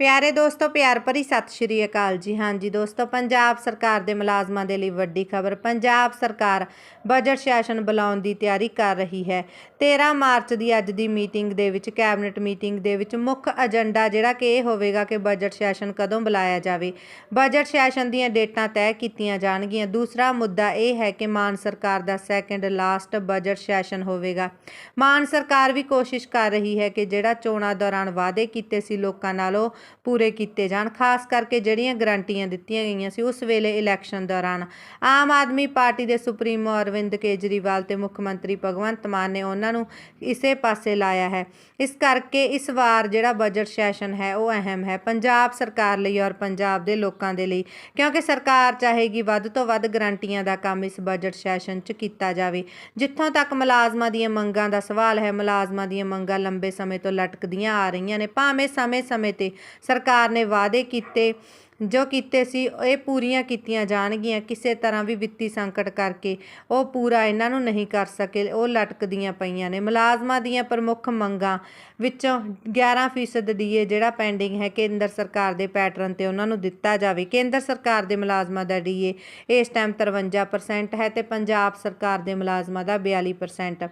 ਪਿਆਰੇ ਦੋਸਤੋ, ਪਿਆਰ ਭਰੀ ਸਤਿ ਸ਼੍ਰੀ ਅਕਾਲ ਜੀ। ਹਾਂਜੀ ਦੋਸਤੋ, ਪੰਜਾਬ ਸਰਕਾਰ ਦੇ ਮੁਲਾਜ਼ਮਾਂ ਦੇ ਲਈ ਵੱਡੀ ਖਬਰ। ਪੰਜਾਬ ਸਰਕਾਰ ਬਜਟ ਸੈਸ਼ਨ ਬੁਲਾਉਣ ਦੀ ਤਿਆਰੀ ਕਰ ਰਹੀ ਹੈ। 13 ਮਾਰਚ ਦੀ ਅੱਜ ਦੀ ਮੀਟਿੰਗ ਦੇ ਵਿੱਚ, ਕੈਬਨਿਟ ਮੀਟਿੰਗ ਦੇ ਵਿੱਚ ਮੁੱਖ ਏਜੰਡਾ ਜਿਹੜਾ ਕਿ ਇਹ ਹੋਵੇਗਾ ਕਿ ਬਜਟ ਸੈਸ਼ਨ ਕਦੋਂ ਬੁਲਾਇਆ ਜਾਵੇ। ਬਜਟ ਸੈਸ਼ਨ ਦੀਆਂ ਡੇਟਾਂ ਤੈਅ ਕੀਤੀਆਂ ਜਾਣਗੀਆਂ। ਦੂਸਰਾ ਮੁੱਦਾ ਇਹ ਹੈ ਕਿ ਮਾਨ ਸਰਕਾਰ ਦਾ ਸੈਕੰਡ ਲਾਸਟ ਬਜਟ ਸੈਸ਼ਨ ਹੋਵੇਗਾ। ਮਾਨ ਸਰਕਾਰ ਵੀ ਕੋਸ਼ਿਸ਼ ਕਰ ਰਹੀ ਹੈ ਕਿ ਜਿਹੜਾ ਚੋਣਾਂ ਦੌਰਾਨ ਵਾਅਦੇ ਕੀਤੇ ਸੀ ਲੋਕਾਂ ਨਾਲ ਉਹ ਪੂਰੇ ਕੀਤੇ ਜਾਣ, ਖਾਸ ਕਰਕੇ ਜਿਹੜੀਆਂ ਗਰੰਟੀਆਂ ਦਿੱਤੀਆਂ ਗਈਆਂ ਸੀ ਉਸ ਵੇਲੇ ਇਲੈਕਸ਼ਨ ਦੌਰਾਨ। ਆਮ ਆਦਮੀ ਪਾਰਟੀ ਦੇ ਸੁਪਰੀਮੋ ਅਰਵਿੰਦ ਕੇਜਰੀਵਾਲ ਤੇ ਮੁੱਖ ਮੰਤਰੀ ਭਗਵੰਤ ਮਾਨ ਨੇ ਉਹਨਾਂ ਨੂੰ ਇਸੇ ਪਾਸੇ ਲਾਇਆ ਹੈ। ਇਸ ਕਰਕੇ ਇਸ ਵਾਰ ਜਿਹੜਾ ਬਜਟ ਸੈਸ਼ਨ ਹੈ ਉਹ ਅਹਿਮ ਹੈ, ਪੰਜਾਬ ਸਰਕਾਰ ਲਈ ਔਰ ਪੰਜਾਬ ਦੇ ਲੋਕਾਂ ਦੇ ਲਈ, ਕਿਉਂਕਿ ਸਰਕਾਰ ਚਾਹੇਗੀ ਵੱਧ ਤੋਂ ਵੱਧ ਗਰੰਟੀਆਂ ਦਾ ਕੰਮ ਇਸ ਬਜਟ ਸੈਸ਼ਨ 'ਚ ਕੀਤਾ ਜਾਵੇ। ਜਿੱਥੋਂ ਤੱਕ ਮੁਲਾਜ਼ਮਾਂ ਦੀਆਂ ਮੰਗਾਂ ਦਾ ਸਵਾਲ ਹੈ, ਮੁਲਾਜ਼ਮਾਂ ਦੀਆਂ ਮੰਗਾਂ ਲੰਬੇ ਸਮੇਂ ਤੋਂ ਲਟਕਦੀਆਂ ਆ ਰਹੀਆਂ ਨੇ, ਭਾਵੇਂ ਸਮੇਂ-ਸਮੇਂ ਤੇ ਸਰਕਾਰ ਨੇ ਵਾਅਦੇ ਕੀਤੇ। ਜੋ ਕੀਤੇ ਸੀ, ਇਹ ਪੂਰੀਆਂ ਕੀਤੀਆਂ ਜਾਣਗੀਆਂ। ਕਿਸੇ ਤਰ੍ਹਾਂ ਵੀ ਵਿੱਤੀ ਸੰਕਟ ਕਰਕੇ ਉਹ ਪੂਰਾ ਇਹਨਾਂ ਨੂੰ ਨਹੀਂ ਕਰ ਸਕੇ। ਉਹ ਲਟਕਦੀਆਂ ਪਈਆਂ ਨੇ। ਮੁਲਾਜ਼ਮਾਂ ਦੀਆਂ ਪ੍ਰਮੁੱਖ ਮੰਗਾਂ ਵਿੱਚੋਂ 11% ਡੀਏ ਜਿਹੜਾ ਪੈਂਡਿੰਗ ਹੈ ਕੇਂਦਰ ਸਰਕਾਰ ਦੇ ਪੈਟਰਨ ਤੇ ਉਹਨਾਂ ਨੂੰ ਦਿੱਤਾ ਜਾਵੇ। ਕੇਂਦਰ ਸਰਕਾਰ ਦੇ ਮੁਲਾਜ਼ਮਾਂ ਦਾ ਡੀਏ ਇਸ ਟਾਈਮ 53% ਹੈ ਤੇ ਪੰਜਾਬ ਸਰਕਾਰ ਦੇ ਮੁਲਾਜ਼ਮਾਂ ਦਾ 42%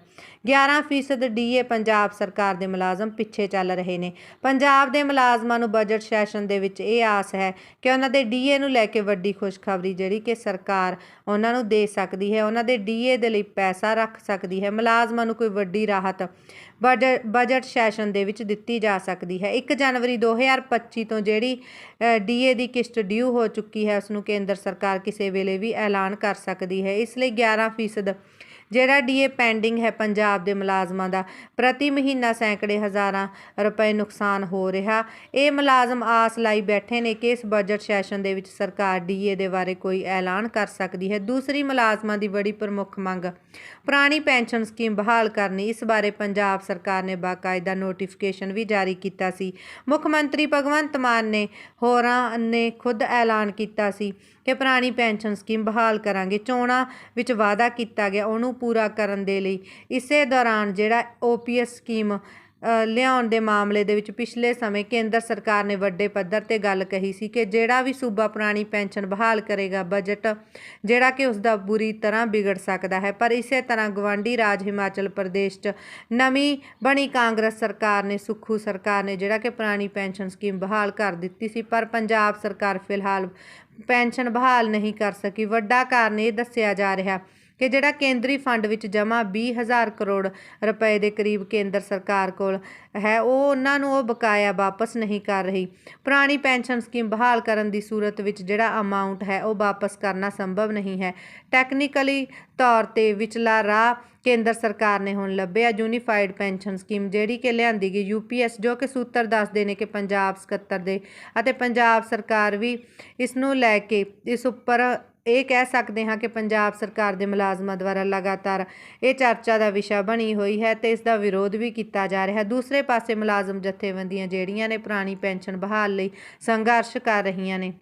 11% ਡੀਏ ਪੰਜਾਬ ਸਰਕਾਰ ਦੇ ਮੁਲਾਜ਼ਮ ਪਿੱਛੇ ਚੱਲ ਰਹੇ ਨੇ। ਪੰਜਾਬ ਦੇ ਮੁਲਾਜ਼ਮਾਂ ਨੂੰ ਬਜਟ ਸੈਸ਼ਨ ਦੇ ਵਿੱਚ ਇਹ ਆਸ ਹੈ ਕਿ ਉਹਨਾਂ ਦੇ ਡੀਏ ਨੂੰ ਲੈ ਕੇ ਵੱਡੀ ਖੁਸ਼ਖਬਰੀ ਜਿਹੜੀ ਕਿ ਸਰਕਾਰ ਉਹਨਾਂ ਨੂੰ ਦੇ ਸਕਦੀ ਹੈ, ਉਹਨਾਂ ਦੇ ਡੀਏ ਦੇ ਲਈ ਪੈਸਾ ਰੱਖ ਸਕਦੀ ਹੈ, ਮੁਲਾਜ਼ਮਾਂ ਨੂੰ ਕੋਈ ਵੱਡੀ ਰਾਹਤ ਬਜਟ ਬਜਟ ਸੈਸ਼ਨ ਦੇ ਵਿੱਚ ਦਿੱਤੀ ਜਾ ਸਕਦੀ ਹੈ। 1 ਜਨਵਰੀ 2025 ਤੋਂ ਜਿਹੜੀ ਡੀਏ ਦੀ ਕਿਸ਼ਤ ਡਿਊ ਹੋ ਚੁੱਕੀ ਹੈ, ਉਸ ਨੂੰ ਕੇਂਦਰ ਸਰਕਾਰ ਕਿਸੇ ਵੇਲੇ ਵੀ ਐਲਾਨ ਕਰ ਸਕਦੀ ਹੈ। ਇਸ ਲਈ 11% ਜਿਹੜਾ ਡੀਏ ਪੈਂਡਿੰਗ ਹੈ ਪੰਜਾਬ ਦੇ ਮੁਲਾਜ਼ਮਾਂ ਦਾ, ਪ੍ਰਤੀ ਮਹੀਨਾ ਸੈਂਕੜੇ ਹਜ਼ਾਰਾਂ ਰੁਪਏ ਨੁਕਸਾਨ ਹੋ ਰਿਹਾ। ਇਹ ਮੁਲਾਜ਼ਮ ਆਸ ਲਾਈ ਬੈਠੇ ਨੇ ਕਿ ਇਸ ਬਜਟ ਸੈਸ਼ਨ ਦੇ ਵਿੱਚ ਸਰਕਾਰ ਡੀਏ ਦੇ ਬਾਰੇ ਕੋਈ ਐਲਾਨ ਕਰ ਸਕਦੀ ਹੈ। ਦੂਸਰੀ ਮੁਲਾਜ਼ਮਾਂ ਦੀ ਬੜੀ ਪ੍ਰਮੁੱਖ ਮੰਗ, ਪੁਰਾਣੀ ਪੈਨਸ਼ਨ ਸਕੀਮ ਬਹਾਲ ਕਰਨੀ। ਇਸ ਬਾਰੇ ਪੰਜਾਬ ਸਰਕਾਰ ਨੇ ਬਾਕਾਇਦਾ ਨੋਟੀਫਿਕੇਸ਼ਨ ਵੀ ਜਾਰੀ ਕੀਤਾ ਸੀ। ਮੁੱਖ ਮੰਤਰੀ ਭਗਵੰਤ ਮਾਨ ਨੇ ਹੋਰਾਂ ਨੇ ਖੁਦ ਐਲਾਨ ਕੀਤਾ ਸੀ ਕਿ ਪੁਰਾਣੀ ਪੈਨਸ਼ਨ ਸਕੀਮ ਬਹਾਲ ਕਰਾਂਗੇ। ਚੋਣਾਂ ਵਿੱਚ ਵਾਅਦਾ ਕੀਤਾ ਗਿਆ। ਉਹਨੂੰ ਪੂਰਾ ਕਰਨ ਦੇ ਲਈ। ਇਸੇ ਦੌਰਾਨ ਜਿਹੜਾ ਓਪੀਐਸ ਸਕੀਮ ਲਿਆਉਣ ਦੇ ਮਾਮਲੇ ਦੇ ਵਿੱਚ ਪਿਛਲੇ ਸਮੇਂ ਕੇਂਦਰ ਸਰਕਾਰ ਨੇ ਵੱਡੇ ਪੱਧਰ ਤੇ ਗੱਲ ਕਹੀ ਸੀ ਕਿ ਜਿਹੜਾ ਵੀ ਸੂਬਾ ਪੁਰਾਣੀ ਪੈਨਸ਼ਨ ਬਹਾਲ ਕਰੇਗਾ, ਬਜਟ ਜਿਹੜਾ ਕਿ ਉਸ ਦਾ ਬੁਰੀ ਤਰ੍ਹਾਂ ਵਿਗੜ ਸਕਦਾ ਹੈ। ਪਰ ਇਸੇ ਤਰ੍ਹਾਂ ਗਵਾਂਢੀ ਰਾਜ ਹਿਮਾਚਲ ਪ੍ਰਦੇਸ਼ 'ਚ ਨਵੀਂ ਬਣੀ ਕਾਂਗਰਸ ਸਰਕਾਰ ਨੇ, ਸੁਖੂ ਸਰਕਾਰ ਨੇ ਜਿਹੜਾ ਕਿ ਪੁਰਾਣੀ ਪੈਨਸ਼ਨ ਸਕੀਮ ਬਹਾਲ ਕਰ ਦਿੱਤੀ ਸੀ। ਪਰ ਪੰਜਾਬ ਸਰਕਾਰ ਫਿਲਹਾਲ ਪੈਨਸ਼ਨ ਬਹਾਲ ਨਹੀਂ ਕਰ ਸਕੀ। ਵੱਡਾ ਕਾਰਨ ਇਹ ਦੱਸਿਆ ਜਾ ਰਿਹਾ ਕਿ ਜਿਹੜਾ ਕੇਂਦਰੀ ਫੰਡ ਵਿੱਚ ਜਮ੍ਹਾਂ 20000 ਕਰੋੜ ਰੁਪਏ ਦੇ ਕਰੀਬ ਕੇਂਦਰ ਸਰਕਾਰ ਕੋਲ ਹੈ, ਉਹ ਉਹਨਾਂ ਨੂੰ ਉਹ ਬਕਾਇਆ ਵਾਪਸ ਨਹੀਂ ਕਰ ਰਹੀ। ਪੁਰਾਣੀ ਪੈਨਸ਼ਨ ਸਕੀਮ ਬਹਾਲ ਕਰਨ ਦੀ ਸੂਰਤ ਵਿੱਚ ਜਿਹੜਾ ਅਮਾਉਂਟ ਹੈ, ਉਹ ਵਾਪਸ ਕਰਨਾ ਸੰਭਵ ਨਹੀਂ ਹੈ। ਟੈਕਨੀਕਲੀ ਤੌਰ ਤੇ ਵਿਚਲਾ ਰਾਹ ਕੇਂਦਰ ਸਰਕਾਰ ਨੇ ਹੁਣ ਲੱਭਿਆ। ਯੂਨੀਫਾਈਡ ਪੈਨਸ਼ਨ ਸਕੀਮ ਜਿਹੜੀ ਕਿ ਲਿਆਂਦੀ ਗਈ ਯੂਪੀਐਸ ਜੋ ਕਿ ਸੂਤਰ ਦੱਸਦੇ ਨੇ ਕਿ ਪੰਜਾਬ ਸਕੱਤਰ ਦੇ ਅਤੇ ਪੰਜਾਬ ਸਰਕਾਰ ਵੀ ਇਸ ਨੂੰ ਲੈ ਕੇ ਇਸ ਉੱਪਰ ਇਹ ਕਹਿ ਸਕਦੇ ਹਾਂ ਕਿ ਪੰਜਾਬ ਸਰਕਾਰ ਦੇ ਮੁਲਾਜ਼ਮਾਂ ਦੁਆਰਾ ਲਗਾਤਾਰ ਇਹ ਚਰਚਾ ਦਾ ਵਿਸ਼ਾ ਬਣੀ ਹੋਈ ਹੈ ਤੇ ਇਸ ਦਾ ਵਿਰੋਧ ਵੀ ਕੀਤਾ ਜਾ ਰਿਹਾ ਹੈ। ਦੂਸਰੇ ਪਾਸੇ ਮੁਲਾਜ਼ਮ ਜਥੇਬੰਦੀਆਂ ਜਿਹੜੀਆਂ ਨੇ ਪੁਰਾਣੀ ਪੈਨਸ਼ਨ ਬਹਾਲ ਲਈ ਸੰਘਰਸ਼ ਕਰ ਰਹੀਆਂ ਨੇ।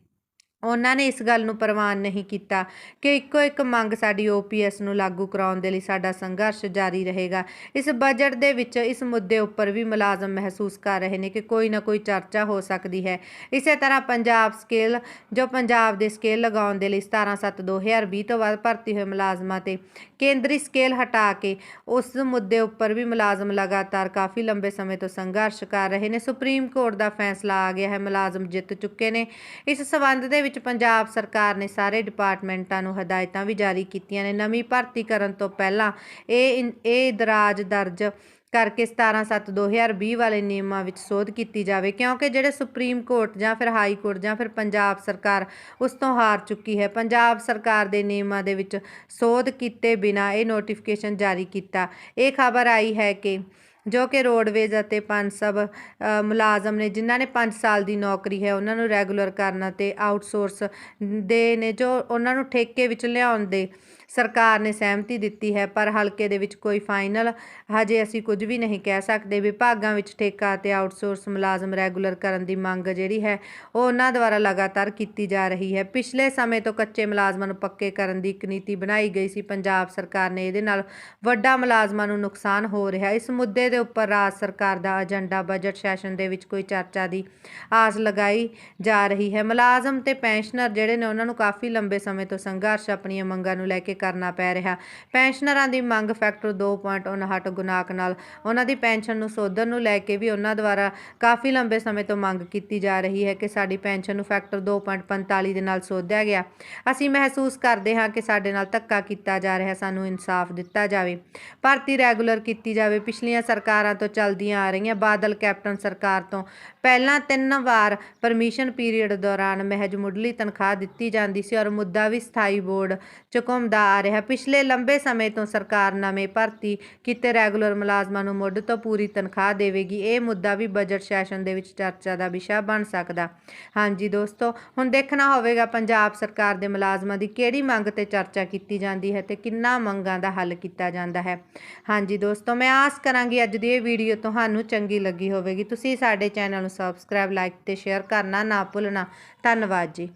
ਉਹਨਾਂ ਨੇ ਇਸ ਗੱਲ ਨੂੰ ਪ੍ਰਵਾਨ ਨਹੀਂ ਕੀਤਾ ਕਿ ਇੱਕੋ ਇੱਕ ਮੰਗ ਸਾਡੀ ਓਪੀਐਸ ਨੂੰ ਲਾਗੂ ਕਰਾਉਣ ਦੇ ਲਈ ਸਾਡਾ ਸੰਘਰਸ਼ ਜਾਰੀ ਰਹੇਗਾ। ਇਸ ਬਜਟ ਦੇ ਵਿੱਚ ਇਸ ਮੁੱਦੇ ਉੱਪਰ ਵੀ ਮੁਲਾਜ਼ਮ ਮਹਿਸੂਸ ਕਰ ਰਹੇ ਨੇ ਕਿ ਕੋਈ ਨਾ ਕੋਈ ਚਰਚਾ ਹੋ ਸਕਦੀ ਹੈ। ਇਸੇ ਤਰ੍ਹਾਂ ਪੰਜਾਬ ਸਕੇਲ ਜੋ ਪੰਜਾਬ ਦੇ ਸਕੇਲ ਲਗਾਉਣ ਦੇ ਲਈ 17/7/2020 ਤੋਂ ਬਾਅਦ ਭਰਤੀ ਹੋਏ ਮੁਲਾਜ਼ਮਾਂ ਤੇ ਕੇਂਦਰੀ ਸਕੇਲ ਹਟਾ ਕੇ ਉਸ ਮੁੱਦੇ ਉੱਪਰ ਵੀ ਮੁਲਾਜ਼ਮ ਲਗਾਤਾਰ ਕਾਫੀ ਲੰਬੇ ਸਮੇਂ ਤੋਂ ਸੰਘਰਸ਼ ਕਰ ਰਹੇ ਨੇ। ਸੁਪਰੀਮ ਕੋਰਟ ਦਾ ਫੈਸਲਾ ਆ ਗਿਆ ਹੈ, ਮੁਲਾਜ਼ਮ ਜਿੱਤ ਚੁੱਕੇ ਨੇ। ਇਸ ਸਬੰਧ ਦੇ ਵਿੱਚ ਪੰਜਾਬ ਸਰਕਾਰ ਨੇ ਸਾਰੇ ਡਿਪਾਰਟਮੈਂਟਾਂ ਨੂੰ ਹਦਾਇਤਾਂ ਵੀ ਜਾਰੀ ਕੀਤੀਆਂ ਨੇ। ਨਵੀਂ ਭਰਤੀ ਕਰਨ ਤੋਂ ਪਹਿਲਾਂ ਇਹ ਇਹ ਦਰਾਜ ਦਰਜ ਕਰਕੇ 17/7/2020 ਵਾਲੇ ਨਿਯਮਾਂ ਵਿੱਚ ਸੋਧ ਕੀਤੀ ਜਾਵੇ। ਕਿਉਂਕਿ ਜਿਹੜੇ ਸੁਪਰੀਮ ਕੋਰਟ ਜਾਂ ਫਿਰ ਹਾਈ ਕੋਰਟ ਜਾਂ ਫਿਰ ਪੰਜਾਬ ਸਰਕਾਰ ਉਸ ਤੋਂ ਹਾਰ ਚੁੱਕੀ ਹੈ। ਪੰਜਾਬ ਸਰਕਾਰ ਦੇ ਨਿਯਮਾਂ ਦੇ ਵਿੱਚ ਸੋਧ ਕੀਤੇ ਬਿਨਾ ਇਹ ਨੋਟੀਫਿਕੇਸ਼ਨ ਜਾਰੀ ਕੀਤਾ। ਇਹ ਖਬਰ ਆਈ ਹੈ ਕਿ ਜੋ ਕਿ ਰੋਡਵੇਜ਼ ਅਤੇ ਪੰਜ ਸਭ ਮੁਲਾਜ਼ਮ ਨੇ, ਜਿਨ੍ਹਾਂ ਨੇ 5 ਸਾਲ ਦੀ ਨੌਕਰੀ ਹੈ, ਉਹਨਾਂ ਨੂੰ ਰੈਗੂਲਰ ਕਰਨ ਅਤੇ ਆਊਟਸੋਰਸ ਦੇ ਨੇ, ਜੋ ਉਹਨਾਂ ਨੂੰ ਠੇਕੇ ਵਿੱਚ ਲਿਆਉਣ ਦੇ ਸਰਕਾਰ ਨੇ ਸਹਿਮਤੀ ਦਿੱਤੀ ਹੈ, ਪਰ ਹਲਕੇ ਦੇ ਵਿੱਚ ਕੋਈ ਫਾਈਨਲ ਹਜੇ ਅਸੀਂ ਕੁਝ ਵੀ ਨਹੀਂ ਕਹਿ ਸਕਦੇ। ਵਿਭਾਗਾਂ ਵਿੱਚ ਠੇਕਾ ਅਤੇ ਆਊਟਸੋਰਸ ਮੁਲਾਜ਼ਮ ਰੈਗੂਲਰ ਕਰਨ ਦੀ ਮੰਗ ਜਿਹੜੀ ਹੈ, ਉਹ ਉਹਨਾਂ ਦੁਆਰਾ ਲਗਾਤਾਰ ਕੀਤੀ ਜਾ ਰਹੀ ਹੈ। ਪਿਛਲੇ ਸਮੇਂ ਤੋਂ ਕੱਚੇ ਮੁਲਾਜ਼ਮਾਂ ਨੂੰ ਪੱਕੇ ਕਰਨ ਦੀ ਇੱਕ ਨੀਤੀ ਬਣਾਈ ਗਈ ਸੀ। ਪੰਜਾਬ ਸਰਕਾਰ ਨੇ ਇਹਦੇ ਨਾਲ ਵੱਡਾ ਮੁਲਾਜ਼ਮਾਂ ਨੂੰ ਨੁਕਸਾਨ ਹੋ ਰਿਹਾ ਇਸ ਮੁੱਦੇ ਦੇ ਉੱਪਰ ਰਾਜ ਸਰਕਾਰ ਦਾ ਏਜੰਡਾ, ਬਜਟ ਸੈਸ਼ਨ ਦੇ ਵਿੱਚ ਕੋਈ ਚਰਚਾ ਦੀ ਆਸ ਲਗਾਈ ਜਾ ਰਹੀ ਹੈ। ਮੁਲਾਜ਼ਮ ਤੇ ਪੈਨਸ਼ਨਰ ਜਿਹੜੇ ਨੇ, ਉਹਨਾਂ ਨੂੰ ਕਾਫੀ ਲੰਬੇ ਸਮੇਂ ਤੋਂ ਸੰਘਰਸ਼ ਆਪਣੀਆਂ ਮੰਗਾਂ ਨੂੰ ਲੈ ਕੇ ਕਰਨਾ ਪੈ ਰਿਹਾ। ਪੈਨਸ਼ਨਰਾਂ ਦੀ ਮੰਗ ਫੈਕਟਰ 2.59 ਗੁਨਾਕ ਨਾਲ ਉਹਨਾਂ ਦੀ ਪੈਨਸ਼ਨ ਨੂੰ ਸੋਧਣ ਨੂੰ ਲੈ ਕੇ ਵੀ ਉਹਨਾਂ ਦੁਆਰਾ ਕਾਫੀ ਲੰਬੇ ਸਮੇਂ ਤੋਂ ਮੰਗ ਕੀਤੀ ਜਾ ਰਹੀ ਹੈ ਕਿ ਸਾਡੀ ਪੈਨਸ਼ਨ ਨੂੰ ਫੈਕਟਰ 2.45 ਦੇ ਨਾਲ ਸੋਧਿਆ ਗਿਆ। ਅਸੀਂ ਮਹਿਸੂਸ ਕਰਦੇ ਹਾਂ ਕਿ ਸਾਡੇ ਨਾਲ ਧੱਕਾ ਕੀਤਾ ਜਾ ਰਿਹਾ, ਸਾਨੂੰ ਇਨਸਾਫ ਦਿੱਤਾ ਜਾਵੇ। ਭਰਤੀ ਰੈਗੂਲਰ ਕੀਤੀ ਜਾਵੇ। ਪਿਛਲੀਆਂ ਸਰਕਾਰਾਂ ਤੋਂ ਚੱਲਦੀਆਂ ਆ ਰਹੀਆਂ ਬਾਦਲ ਕੈਪਟਨ ਸਰਕਾਰ ਤੋਂ ਪਹਿਲਾਂ ਤਿੰਨ ਵਾਰ ਪਰਮਿਸ਼ਨ ਪੀਰੀਅਡ ਦੌਰਾਨ ਮਹਿਜ ਮੁੱਢਲੀ ਤਨਖਾਹ ਦਿੱਤੀ ਜਾਂਦੀ ਸੀ ਔਰ ਮੁੱਦਾ ਵੀ ਸਥਾਈ ਬੋਰਡ ਚੁਕਮਦਾ ਆ ਰਿਹਾ। ਪਿਛਲੇ ਲੰਬੇ ਸਮੇਂ ਤੋਂ ਸਰਕਾਰ ਨਵੇਂ ਭਰਤੀ ਕੀਤੇ ਰੈਗੂਲਰ ਮੁਲਾਜ਼ਮਾਂ ਨੂੰ ਮੁੱਢ ਤੋਂ ਪੂਰੀ ਤਨਖਾਹ ਦੇਵੇਗੀ। ਇਹ ਮੁੱਦਾ ਵੀ ਬਜਟ ਸੈਸ਼ਨ ਦੇ ਵਿੱਚ ਚਰਚਾ ਦਾ ਵਿਸ਼ਾ ਬਣ ਸਕਦਾ। ਹਾਂਜੀ ਦੋਸਤੋ, ਹੁਣ ਦੇਖਣਾ ਹੋਵੇਗਾ ਪੰਜਾਬ ਸਰਕਾਰ ਦੇ ਮੁਲਾਜ਼ਮਾਂ ਦੀ ਕਿਹੜੀ ਮੰਗ ਤੇ ਚਰਚਾ ਕੀਤੀ ਜਾਂਦੀ ਹੈ ਤੇ ਕਿੰਨਾ ਮੰਗਾਂ ਦਾ ਹੱਲ ਕੀਤਾ ਜਾਂਦਾ ਹੈ। ਹਾਂਜੀ ਦੋਸਤੋ, ਮੈਂ ਆਸ ਕਰਾਂਗੀ ਅੱਜ ਦੀ ਇਹ ਵੀਡੀਓ ਤੁਹਾਨੂੰ ਚੰਗੀ ਲੱਗੀ ਹੋਵੇਗੀ। ਤੁਸੀਂ ਸਾਡੇ ਚੈਨਲ ਨੂੰ ਸਬਸਕ੍ਰਾਈਬ, ਲਾਈਕ ਤੇ ਸ਼ੇਅਰ ਕਰਨਾ ਨਾ ਭੁੱਲਣਾ। ਧੰਨਵਾਦ ਜੀ।